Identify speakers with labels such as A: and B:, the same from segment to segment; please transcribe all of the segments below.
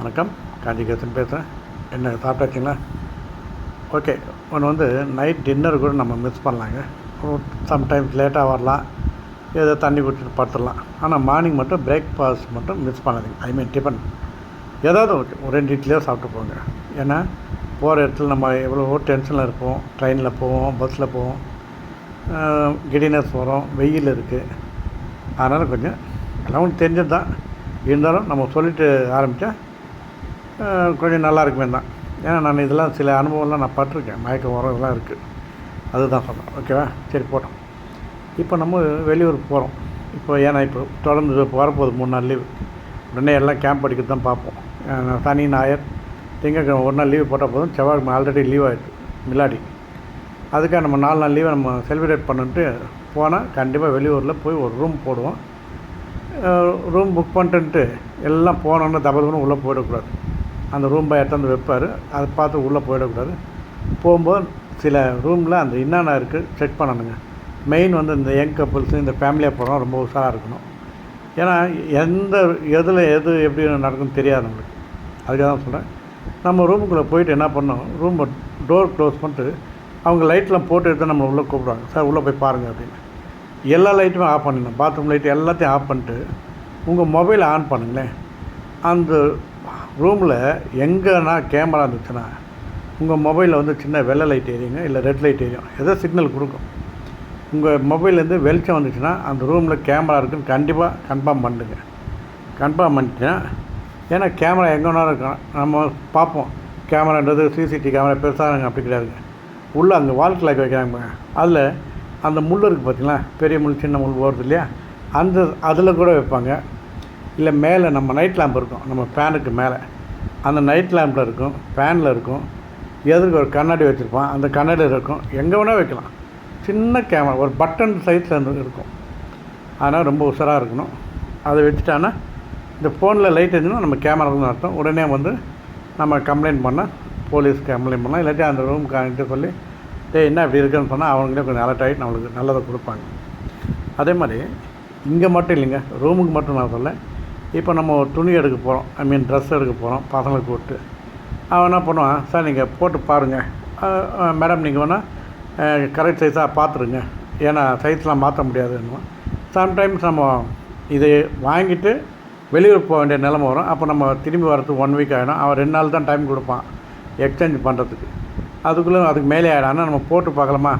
A: வணக்கம். காஞ்சிகேசன் பேசுகிறேன் என்ன சாப்பிட்டாச்சிங்களா? ஓகே ஒன்று வந்து நைட் டின்னர் கூட நம்ம மிஸ் பண்ணலாங்க. சம்டைம்ஸ் லேட்டாக வரலாம். ஏதோ தண்ணி குடிச்சிட்டு படுத்துடலாம். ஆனால் மார்னிங் மட்டும் பிரேக்ஃபாஸ்ட் மட்டும் மிஸ் பண்ணாதீங்க. ஐ மீன் டிஃபன் ஏதாவது ஓகே ஒரு ரெண்டு இட்லியோ சாப்பிட்டு போங்க. ஏன்னா போகிற இடத்துல நம்ம எவ்வளவோ டென்ஷனில் இருப்போம். ட்ரெயினில் போவோம் பஸ்ஸில் போவோம். கிடினஸ் வரும் வெயில் இருக்குது அதனால் கொஞ்சம் எல்லாம் ஒன்று தெரிஞ்சது தான் இருந்தாலும் நம்ம சொல்லிட்டு ஆரம்பித்தா கொஞ்சம் நல்லா இருக்குமே தான். ஏன்னா நான் இதெல்லாம் சில அனுபவம்லாம் நான் பட்டிருக்கேன். மயக்க உரம் இதெல்லாம் இருக்குது அதுதான் சொன்னேன். ஓகேவா? சரி போட்டோம். இப்போ நம்ம வெளியூருக்கு போகிறோம் இப்போ ஏன்னா இப்போ தொடர்ந்து இப்போ வரப்போகுது மூணு நாள் லீவு. உடனே எல்லாம் கேம்ப் அடிக்க தான் பார்ப்போம் சனி ஞாயர் திங்கக்கிழமை ஒரு நாள் லீவு போட்டால் போதும். செவ்வாய் ஆல்ரெடி லீவ் ஆகிடுது மிலாடி. அதுக்காக நம்ம நாலு நாள் லீவை நம்ம செலிப்ரேட் பண்ணிட்டு போனால் கண்டிப்பாக வெளியூரில் போய் ஒரு ரூம் போடுவோம். ரூம் புக் பண்ணிட்டு எல்லாம் போனோன்னு தபதபன்னு உள்ளே போயிடக்கூடாது. அந்த ரூம் பாய் எடுத்தாந்து வைப்பார். அதை பார்த்து உள்ளே போயிடக்கூடாது. போகும்போது சில ரூமில் அந்த என்னென்ன இருக்குது செக் பண்ணணுங்க. மெயின் வந்து இந்த யங் கப்புள்ஸு இந்த ஃபேமிலியாக போகிறோம் ரொம்ப உஷாராக இருக்கணும். ஏன்னா எந்த எதில் எது எப்படி நடக்கும்னு தெரியாது நம்மளுக்கு. அதுக்காக தான் சொல்கிறேன் நம்ம ரூமுக்குள்ளே போயிட்டு என்ன பண்ணோம் ரூமை டோர் க்ளோஸ் பண்ணிட்டு அவங்க லைட்லாம் போட்டு எடுத்து நம்ம உள்ளே கூப்பிடுவாங்க. சார் உள்ளே போய் பாருங்கள் அப்படின்னு. எல்லா லைட்டுமே ஆஃப் பண்ணிடணும். பாத்ரூம் லைட் எல்லாத்தையும் ஆஃப் பண்ணிட்டு உங்கள் மொபைலை ஆன் பண்ணுங்களேன். அந்த ரூமில் எங்கேனா கேமரா இருந்துச்சுன்னா உங்கள் மொபைலில் வந்து சின்ன வெள்ளை லைட் எரியுங்க இல்லை ரெட் லைட் எரியும் ஏதோ சிக்னல் கொடுக்கும். உங்கள் மொபைல்லேருந்து வெளிச்சம் வந்துச்சுன்னா அந்த ரூமில் கேமரா இருக்குன்னு கண்டிப்பாக கன்ஃபார்ம் பண்ணுங்க. கன்ஃபார்ம் பண்ணிட்டேன்னா ஏன்னா கேமரா எங்கே வேணாலும் இருக்கும் நம்ம பார்ப்போம். கேமரான்றது சிசிடிவி கேமரா பெருசாக அப்படி கிடையாதுங்க உள்ளே அங்கே வால் கிளாக் வைக்கிறாங்க அதில் அந்த முள் இருக்குது பார்த்தீங்களா பெரிய முள் சின்ன முள் போகிறது இல்லையா? அந்த அதில் கூட வைப்பாங்க. இல்லை மேலே நம்ம நைட் லேம்ப் இருக்கும். நம்ம ஃபேனுக்கு மேலே. அந்த நைட் லேம்பில் இருக்கும் ஃபேனில் இருக்கும். எதுக்கு ஒரு கண்ணாடி வச்சுருப்பான்? அந்த கண்ணாடியில் இருக்கும். எங்கே வேணால் வைக்கலாம். சின்ன கேமரா ஒரு பட்டன் சைஸில் இருந்து இருக்கும். அதனால் ரொம்ப உஷாராக இருக்கணும். அதை வச்சுட்டான்னா இந்த ஃபோனில் லைட் இருந்துன்னா நம்ம கேமரா தான் அர்த்தம். உடனே வந்து நம்ம கம்ப்ளைண்ட் பண்ணால் போலீஸ் கம்ப்ளைண்ட் பண்ணலாம் இல்லாட்டி அந்த ரூம் காணிட்டு சொல்லி டேய் என்ன இப்படி இருக்குன்னு சொன்னால் அவங்களே கொஞ்சம் அலர்ட் ஆகிட்டு நம்மளுக்கு நல்லதை கொடுப்பாங்க. அதே மாதிரி இங்கே மட்டும் இல்லைங்க. ரூமுக்கு மட்டும் நான் சொல்லேன் இப்போ நம்ம ஒரு துணி எடுக்க போகிறோம். ஐ மீன் ட்ரெஸ் எடுக்க போகிறோம். பசங்களை கூப்பிட்டு. அவன் என்ன பண்ணுவான்? சார் நீங்கள் போட்டு பாருங்கள் மேடம் நீங்கள் வேணால் கரெக்ட் சைஸாக பார்த்துருங்க. ஏன்னா சைஸ்லாம் மாற்ற முடியாதுன்னு சம்டைம்ஸ் நம்ம இதை வாங்கிட்டு வெளியூர் போக வேண்டிய நிலமை வரும். அப்போ நம்ம திரும்பி வரதுக்கு ஒன் வீக் ஆகிடும் அவன் ரெண்டு நாள் தான் டைம் கொடுப்பான். எக்ஸ்சேஞ்ச் பண்ணுறதுக்கு அதுக்குள்ளே அதுக்கு மேலே ஆகிடும் ஆனால் நம்ம போட்டு பார்க்கலாமா?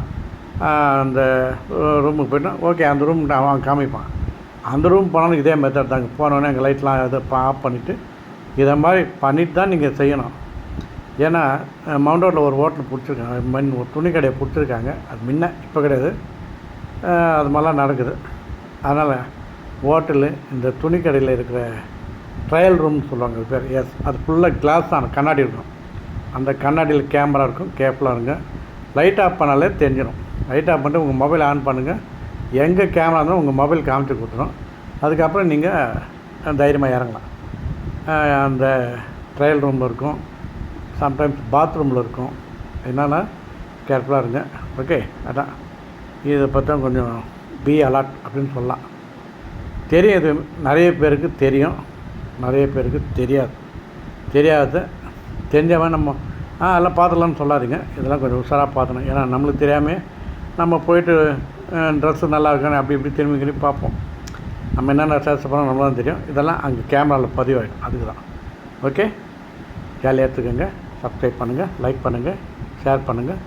A: அந்த ரூமுக்கு போயிட்டோம். ஓகே அந்த ரூம் அவன் காமிப்பான். அந்த ரூம் போனாலும் இதே மெத்தட் தாங்க போனோடனே எங்கள் லைட்லாம் இதை ஆஃப் பண்ணிவிட்டு இதை மாதிரி பண்ணிட்டு தான் நீங்கள் செய்யணும். ஏன்னா மவுண்ட் ரோட்டில் ஒரு ஹோட்டல் பிடிச்சிருக்காங்க. மண் ஒரு துணி கடையை பிடிச்சிருக்காங்க. அது முன்ன இப்போ கிடையாது. அது மாதிரிலாம் நடக்குது. அதனால் ஹோட்டலு இந்த துணி கடையில் இருக்கிற ட்ரையல் ரூம்னு சொல்லுவாங்க. பேர் எஸ் அது ஃபுல்லாக கிளாஸ் தான். கண்ணாடி இருக்கும். அந்த கண்ணாடியில் கேமரா இருக்கும். கேப்லாம் இருங்க. லைட் ஆஃப் பண்ணாலே தெரிஞ்சிடும் லைட் ஆஃப் பண்ணிட்டு உங்கள் மொபைல் ஆன் பண்ணுங்கள் எங்கே கேமரா இருந்தாலும் உங்கள் மொபைல் காமிச்சு கொடுத்துரும். அதுக்கப்புறம் நீங்கள் தைரியமாக இறங்கலாம். அந்த ட்ரையல் ரூமில் இருக்கும். சம்டைம்ஸ் பாத்ரூமில் இருக்கும். என்னென்னா கேர்ஃபுல்லாக இருங்க. ஓகே அதான். இதை பற்றி கொஞ்சம் பி அலர்ட் அப்படின்னு சொல்லலாம். தெரியும் இது நிறைய பேருக்கு தெரியும். நிறைய பேருக்கு தெரியாது. தெரியாது தெரிஞ்சவன் நம்ம ஆ எல்லாம் பார்த்துக்கலாம்னு சொல்லாதீங்க. இதெல்லாம் கொஞ்சம் உஷாராக பார்க்கணும் ஏன்னா நம்மளுக்கு தெரியாமல் நம்ம போயிட்டு ட்ரெஸ்ஸு நல்லா இருக்கானே அப்படி இப்படி திரும்பி திரும்பி பார்ப்போம். நம்ம என்னென்ன சர்ச் பண்ணோம் நம்மளும் தெரியும். இதெல்லாம் அங்கே கேமராவில் பதிவாகிடும் அதுக்கு தான் ஓகே ஜாலியாக எடுத்துக்கோங்க. சப்ஸ்கிரைப் பண்ணுங்கள் லைக் பண்ணுங்கள் ஷேர் பண்ணுங்கள்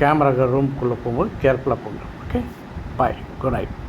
A: கேமரா ரூம்குள்ளே போகும்போது கேர்ஃபுல்லாக போங்க. Okay bye good night